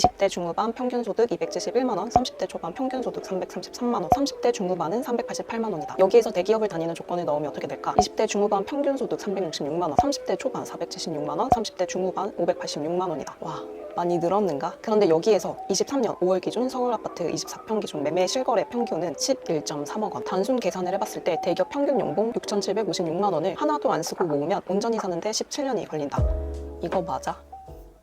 20대 중후반 평균 소득 271만 원, 30대 초반 평균 소득 333만 원, 30대 중후반은 388만 원이다. 여기에서 대기업을 다니는 조건을 넣으면 어떻게 될까? 20대 중후반 평균 소득 366만 원, 30대 초반 476만 원, 30대 중후반 586만 원이다. 와. 많이 늘었는가? 그런데 여기에서 23년 5월 기준 서울 아파트 24평 기준 매매 실거래 평균은 11.3억 원. 단순 계산을 해봤을 때 대기업 평균 연봉 6,756만 원을 하나도 안 쓰고 모으면 온전히 사는데 17년이 걸린다. 이거 맞아?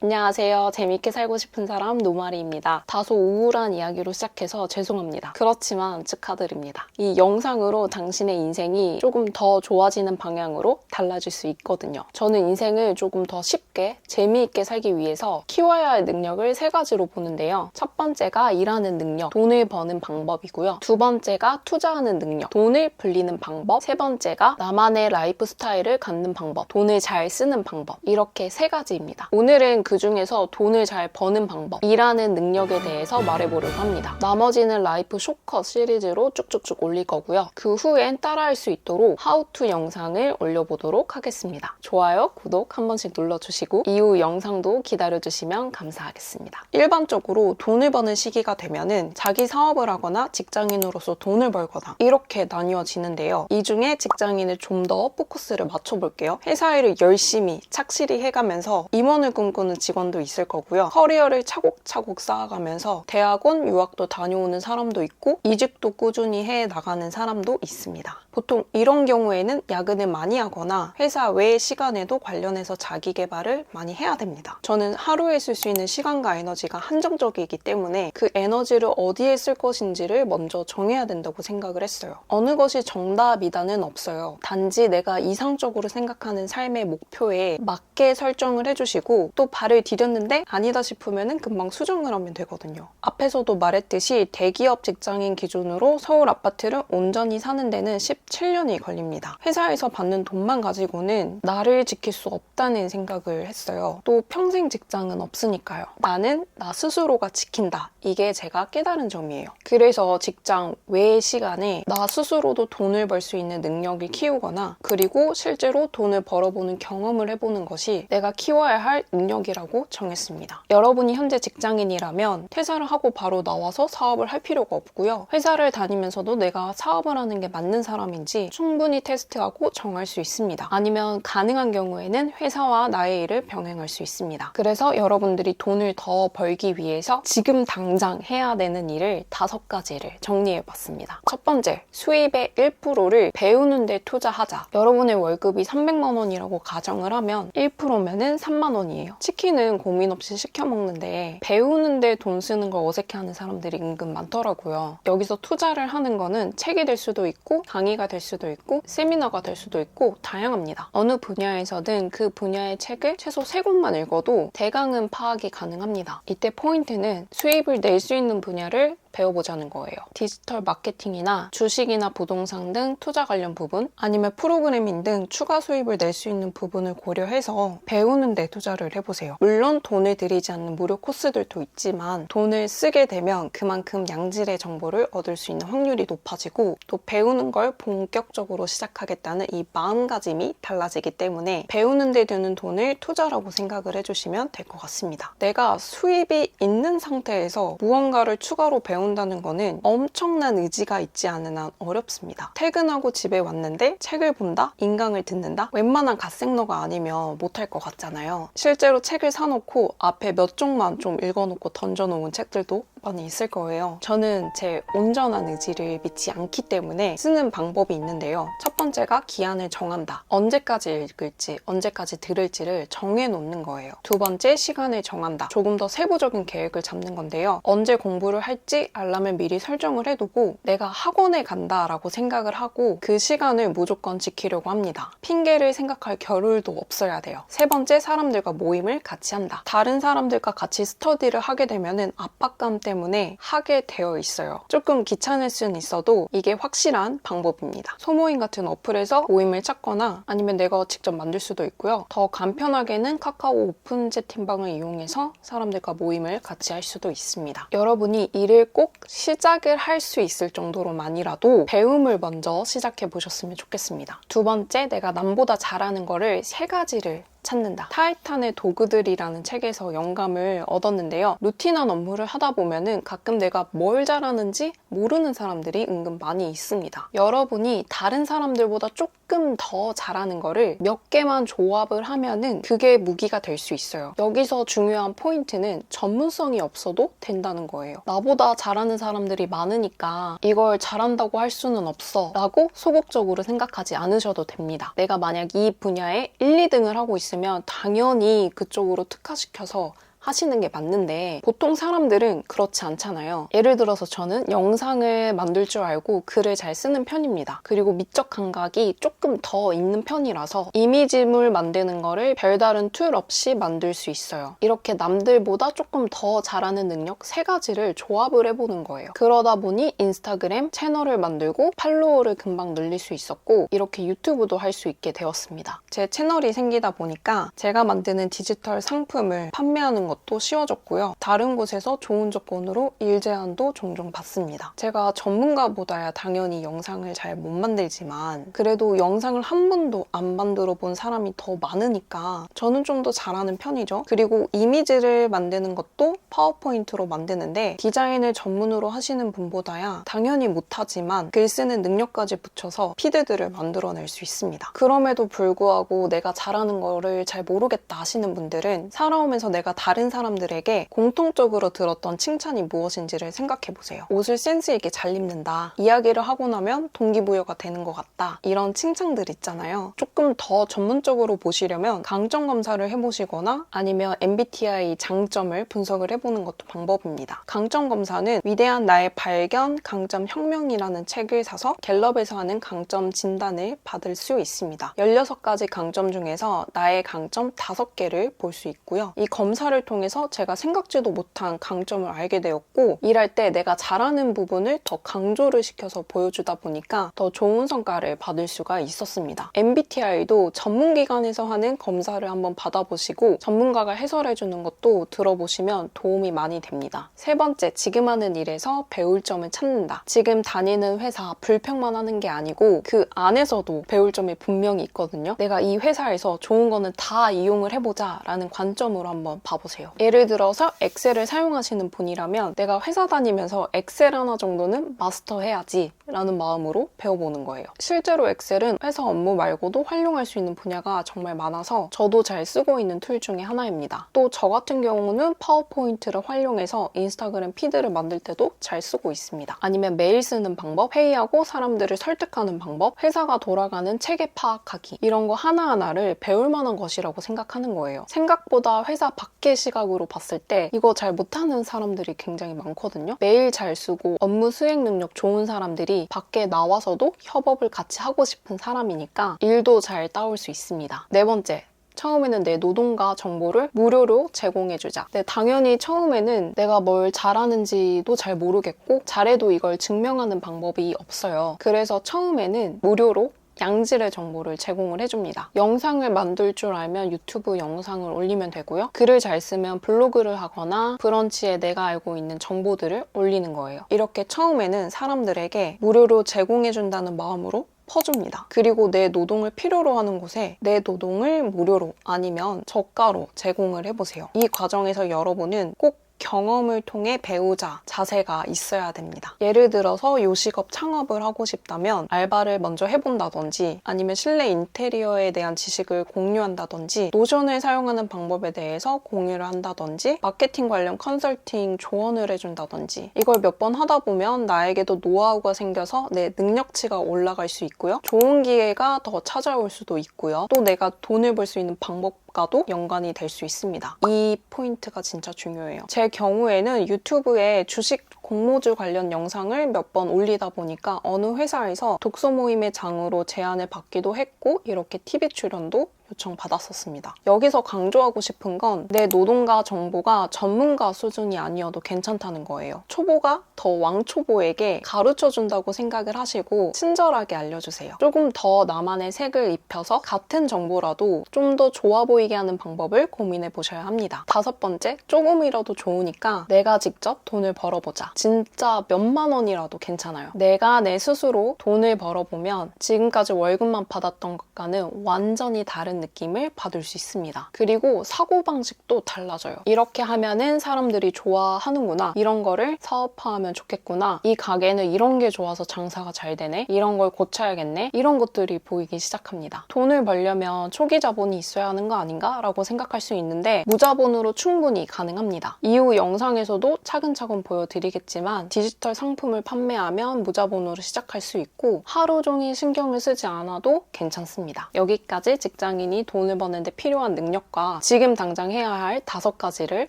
안녕하세요. 재밌게 살고 싶은 사람 노마리입니다. 다소 우울한 이야기로 시작해서 죄송합니다. 그렇지만 축하드립니다. 이 영상으로 당신의 인생이 조금 더 좋아지는 방향으로 달라질 수 있거든요. 저는 인생을 조금 더 쉽게 재미있게 살기 위해서 키워야 할 능력을 세 가지로 보는데요. 첫 번째가 일하는 능력, 돈을 버는 방법이고요. 두 번째가 투자하는 능력, 돈을 불리는 방법. 세 번째가 나만의 라이프 스타일을 갖는 방법, 돈을 잘 쓰는 방법. 이렇게 세 가지입니다. 오늘은 그 중에서 돈을 잘 버는 방법, 일하는 능력에 대해서 말해보려고 합니다. 나머지는 라이프 쇼컷 시리즈로 쭉쭉쭉 올릴 거고요. 그 후엔 따라할 수 있도록 하우투 영상을 올려보도록 하겠습니다. 좋아요, 구독 한 번씩 눌러주시고 이후 영상도 기다려주시면 감사하겠습니다. 일반적으로 돈을 버는 시기가 되면은 자기 사업을 하거나 직장인으로서 돈을 벌거나 이렇게 나뉘어지는데요. 이 중에 직장인을 좀 더 포커스를 맞춰볼게요. 회사 일을 열심히 착실히 해가면서 임원을 꿈꾸는 직원도 있을 거고요. 커리어를 차곡차곡 쌓아가면서 대학원 유학도 다녀오는 사람도 있고 이직도 꾸준히 해 나가는 사람도 있습니다. 보통 이런 경우에는 야근을 많이 하거나 회사 외 시간에도 관련해서 자기 개발을 많이 해야 됩니다. 저는 하루에 쓸 수 있는 시간과 에너지가 한정적이기 때문에 그 에너지를 어디에 쓸 것인지를 먼저 정해야 된다고 생각을 했어요. 어느 것이 정답이다는 없어요. 단지 내가 이상적으로 생각하는 삶의 목표에 맞게 설정을 해주시고 또 발을 디뎠는데 아니다 싶으면 금방 수정을 하면 되거든요. 앞에서도 말했듯이 대기업 직장인 기준으로 서울 아파트를 온전히 사는 데는 17년이 걸립니다. 회사에서 받는 돈만 가지고는 나를 지킬 수 없다는 생각을 했어요. 또 평생 직장은 없으니까요. 나는 나 스스로가 지킨다. 이게 제가 깨달은 점이에요. 그래서 직장 외의 시간에 나 스스로도 돈을 벌 수 있는 능력을 키우거나 그리고 실제로 돈을 벌어보는 경험을 해보는 것이 내가 키워야 할 능력이라 고 정했습니다. 여러분이 현재 직장인이라면 퇴사를 하고 바로 나와서 사업을 할 필요가 없고요. 회사를 다니면서도 내가 사업을 하는 게 맞는 사람인지 충분히 테스트하고 정할 수 있습니다. 아니면 가능한 경우에는 회사와 나의 일을 병행할 수 있습니다. 그래서 여러분들이 돈을 더 벌기 위해서 지금 당장 해야 되는 일을 다섯 가지를 정리해 봤습니다. 첫 번째, 수입의 1%를 배우는데 투자하자. 여러분의 월급이 300만 원이라고 가정을 하면 1%면은 3만 원이에요. 치킨 은 고민 없이 시켜 먹는데 배우는데 돈 쓰는 걸 어색해하는 사람들이 은근 많더라고요. 여기서 투자를 하는 거는 책이 될 수도 있고 강의가 될 수도 있고 세미나가 될 수도 있고 다양합니다. 어느 분야에서든 그 분야의 책을 최소 세 권만 읽어도 대강은 파악이 가능합니다. 이때 포인트는 수입을 낼 수 있는 분야를 배워보자는 거예요. 디지털 마케팅이나 주식이나 부동산 등 투자 관련 부분, 아니면 프로그래밍 등 추가 수입을 낼 수 있는 부분을 고려해서 배우는 데 투자를 해보세요. 물론 돈을 들이지 않는 무료 코스들도 있지만 돈을 쓰게 되면 그만큼 양질의 정보를 얻을 수 있는 확률이 높아지고 또 배우는 걸 본격적으로 시작하겠다는 이 마음가짐이 달라지기 때문에 배우는 데 드는 돈을 투자라고 생각을 해주시면 될 것 같습니다. 내가 수입이 있는 상태에서 무언가를 추가로 배 운다는 거는 엄청난 의지가 있지 않은 한 어렵습니다. 퇴근하고 집에 왔는데 책을 본다? 인강을 듣는다? 웬만한 갓생러가 아니면 못할 것 같잖아요. 실제로 책을 사놓고 앞에 몇 쪽만 좀 읽어놓고 던져놓은 책들도 많이 있을 거예요. 저는 제 온전한 의지를 믿지 않기 때문에 쓰는 방법이 있는데요. 첫 번째가 기한을 정한다. 언제까지 읽을지, 언제까지 들을지를 정해놓는 거예요. 두 번째, 시간을 정한다. 조금 더 세부적인 계획을 잡는 건데요. 언제 공부를 할지 알람을 미리 설정을 해두고 내가 학원에 간다라고 생각을 하고 그 시간을 무조건 지키려고 합니다. 핑계를 생각할 겨를도 없어야 돼요. 세 번째, 사람들과 모임을 같이 한다. 다른 사람들과 같이 스터디를 하게 되면은 압박감 때문에 하게 되어 있어요. 조금 귀찮을 수는 있어도 이게 확실한 방법입니다. 소모임 같은 어플에서 모임을 찾거나 아니면 내가 직접 만들 수도 있고요. 더 간편하게는 카카오 오픈 채팅방을 이용해서 사람들과 모임을 같이 할 수도 있습니다. 여러분이 일을 꼭 시작을 할 수 있을 정도로만이라도 배움을 먼저 시작해 보셨으면 좋겠습니다. 두 번째, 내가 남보다 잘하는 거를 세 가지를 찾는다. 타이탄의 도구들이라는 책에서 영감을 얻었는데요. 루틴한 업무를 하다 보면은 가끔 내가 뭘 잘하는지 모르는 사람들이 은근 많이 있습니다. 여러분이 다른 사람들보다 조금 더 잘하는 거를 몇 개만 조합을 하면은 그게 무기가 될 수 있어요. 여기서 중요한 포인트는 전문성이 없어도 된다는 거예요. 나보다 잘하는 사람들이 많으니까 이걸 잘한다고 할 수는 없어 라고 소극적으로 생각하지 않으셔도 됩니다. 내가 만약 이 분야에 1, 2등을 하고 있으면 당연히 그쪽으로 특화시켜서 하시는 게 맞는데 보통 사람들은 그렇지 않잖아요. 예를 들어서 저는 영상을 만들 줄 알고 글을 잘 쓰는 편입니다. 그리고 미적 감각이 조금 더 있는 편이라서 이미지물 만드는 거를 별다른 툴 없이 만들 수 있어요. 이렇게 남들보다 조금 더 잘하는 능력 세 가지를 조합을 해보는 거예요. 그러다 보니 인스타그램 채널을 만들고 팔로워를 금방 늘릴 수 있었고 이렇게 유튜브도 할 수 있게 되었습니다. 제 채널이 생기다 보니까 제가 만드는 디지털 상품을 판매하는 것도 쉬워졌고요. 다른 곳에서 좋은 조건으로 일 제안도 종종 받습니다. 제가 전문가보다야 당연히 영상을 잘 못 만들지만 그래도 영상을 한 번도 안 만들어 본 사람이 더 많으니까 저는 좀 더 잘하는 편이죠. 그리고 이미지를 만드는 것도 파워포인트로 만드는데 디자인을 전문으로 하시는 분보다야 당연히 못하지만 글 쓰는 능력까지 붙여서 피드들을 만들어낼 수 있습니다. 그럼에도 불구하고 내가 잘하는 거를 잘 모르겠다 하시는 분들은 살아오면서 내가 다른 사람들에게 공통적으로 들었던 칭찬이 무엇인지를 생각해 보세요. 옷을 센스 있게 잘 입는다. 이야기를 하고 나면 동기부여가 되는 것 같다. 이런 칭찬들 있잖아요. 조금 더 전문적으로 보시려면 강점 검사를 해보시거나 아니면 MBTI 장점을 분석을 해보는 것도 방법입니다. 강점 검사는 위대한 나의 발견, 강점 혁명이라는 책을 사서 갤럽에서 하는 강점 진단을 받을 수 있습니다. 16가지 강점 중에서 나의 강점 5개를 볼 수 있고요. 이 검사를 통해서 제가 생각지도 못한 강점을 알게 되었고 일할 때 내가 잘하는 부분을 더 강조를 시켜서 보여주다 보니까 더 좋은 성과를 받을 수가 있었습니다. MBTI도 전문기관에서 하는 검사를 한번 받아보시고 전문가가 해설해주는 것도 들어보시면 도움이 많이 됩니다. 세 번째, 지금 하는 일에서 배울 점을 찾는다. 지금 다니는 회사 불평만 하는 게 아니고 그 안에서도 배울 점이 분명히 있거든요. 내가 이 회사에서 좋은 거는 다 이용을 해보자 라는 관점으로 한번 봐보세요. 예를 들어서 엑셀을 사용하시는 분이라면 내가 회사 다니면서 엑셀 하나 정도는 마스터해야지 라는 마음으로 배워보는 거예요. 실제로 엑셀은 회사 업무 말고도 활용할 수 있는 분야가 정말 많아서 저도 잘 쓰고 있는 툴 중에 하나입니다. 또 저 같은 경우는 파워포인트를 활용해서 인스타그램 피드를 만들 때도 잘 쓰고 있습니다. 아니면 메일 쓰는 방법, 회의하고 사람들을 설득하는 방법, 회사가 돌아가는 체계 파악하기 이런 거 하나하나를 배울 만한 것이라고 생각하는 거예요. 생각보다 회사 밖의 시 각으로 봤을 때 이거 잘 못하는 사람들이 굉장히 많거든요. 메일 잘 쓰고 업무 수행 능력 좋은 사람들이 밖에 나와서도 협업을 같이 하고 싶은 사람이니까 일도 잘 따올 수 있습니다. 네 번째, 처음에는 내 노동과 정보를 무료로 제공해주자. 네, 당연히 처음에는 내가 뭘 잘하는지도 잘 모르겠고, 잘해도 이걸 증명하는 방법이 없어요. 그래서 처음에는 무료로 양질의 정보를 제공을 해줍니다. 영상을 만들 줄 알면 유튜브 영상을 올리면 되고요. 글을 잘 쓰면 블로그를 하거나 브런치에 내가 알고 있는 정보들을 올리는 거예요. 이렇게 처음에는 사람들에게 무료로 제공해준다는 마음으로 퍼줍니다. 그리고 내 노동을 필요로 하는 곳에 내 노동을 무료로 아니면 저가로 제공을 해보세요. 이 과정에서 여러분은 꼭 경험을 통해 배우자 자세가 있어야 됩니다. 예를 들어서 요식업 창업을 하고 싶다면 알바를 먼저 해본다든지 아니면 실내 인테리어에 대한 지식을 공유한다든지 노션을 사용하는 방법에 대해서 공유를 한다든지 마케팅 관련 컨설팅 조언을 해준다든지 이걸 몇 번 하다 보면 나에게도 노하우가 생겨서 내 능력치가 올라갈 수 있고요. 좋은 기회가 더 찾아올 수도 있고요. 또 내가 돈을 벌 수 있는 방법 과도 연관이 될 수 있습니다. 이 포인트가 진짜 중요해요. 제 경우에는 유튜브에 주식 공모주 관련 영상을 몇 번 올리다 보니까 어느 회사에서 독서 모임의 장으로 제안을 받기도 했고 이렇게 TV 출연도 요청받았었습니다. 여기서 강조하고 싶은 건 내 노동가 정보가 전문가 수준이 아니어도 괜찮다는 거예요. 초보가 더 왕초보에게 가르쳐 준다고 생각을 하시고 친절하게 알려주세요. 조금 더 나만의 색을 입혀서 같은 정보라도 좀 더 좋아 보이게 하는 방법을 고민해 보셔야 합니다. 다섯 번째, 조금이라도 좋으니까 내가 직접 돈을 벌어보자. 진짜 몇만 원이라도 괜찮아요. 내가 내 스스로 돈을 벌어보면 지금까지 월급만 받았던 것과는 완전히 다른 느낌을 받을 수 있습니다. 그리고 사고방식도 달라져요. 이렇게 하면은 사람들이 좋아하는구나. 이런 거를 사업화하면 좋겠구나. 이 가게는 이런 게 좋아서 장사가 잘 되네. 이런 걸 고쳐야겠네. 이런 것들이 보이기 시작합니다. 돈을 벌려면 초기 자본이 있어야 하는 거 아닌가? 라고 생각할 수 있는데 무자본으로 충분히 가능합니다. 이후 영상에서도 차근차근 보여드리겠지만 디지털 상품을 판매하면 무자본으로 시작할 수 있고 하루 종일 신경을 쓰지 않아도 괜찮습니다. 여기까지 직장인이 돈을 버는데 필요한 능력과 지금 당장 해야 할 다섯 가지를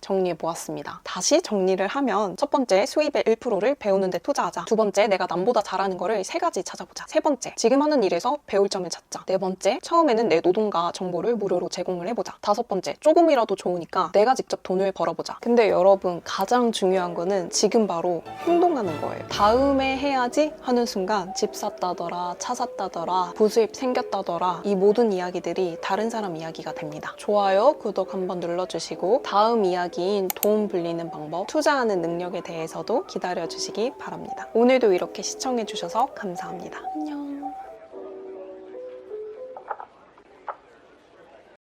정리해 보았습니다. 다시 정리를 하면 첫 번째 수입의 1%를 배우는데 투자하자. 두 번째 내가 남보다 잘하는 거를 세 가지 찾아보자. 세 번째 지금 하는 일에서 배울 점을 찾자. 네 번째 처음에는 내 노동과 정보를 무료로 제공을 해보자. 다섯 번째 조금이라도 좋으니까 내가 직접 돈을 벌어보자. 근데 여러분 가장 중요한 거는 지금 바로 행동하는 거예요. 다음에 해야지 하는 순간 집 샀다더라, 차 샀다더라, 부수입 생겼다더라 이 모든 이야기들이 다른 사람 이야기가 됩니다. 좋아요, 구독 한번 눌러주시고 다음 이야기인 돈 불리는 방법, 투자하는 능력에 대해서도 기다려주시기 바랍니다. 오늘도 이렇게 시청해주셔서 감사합니다. 안녕.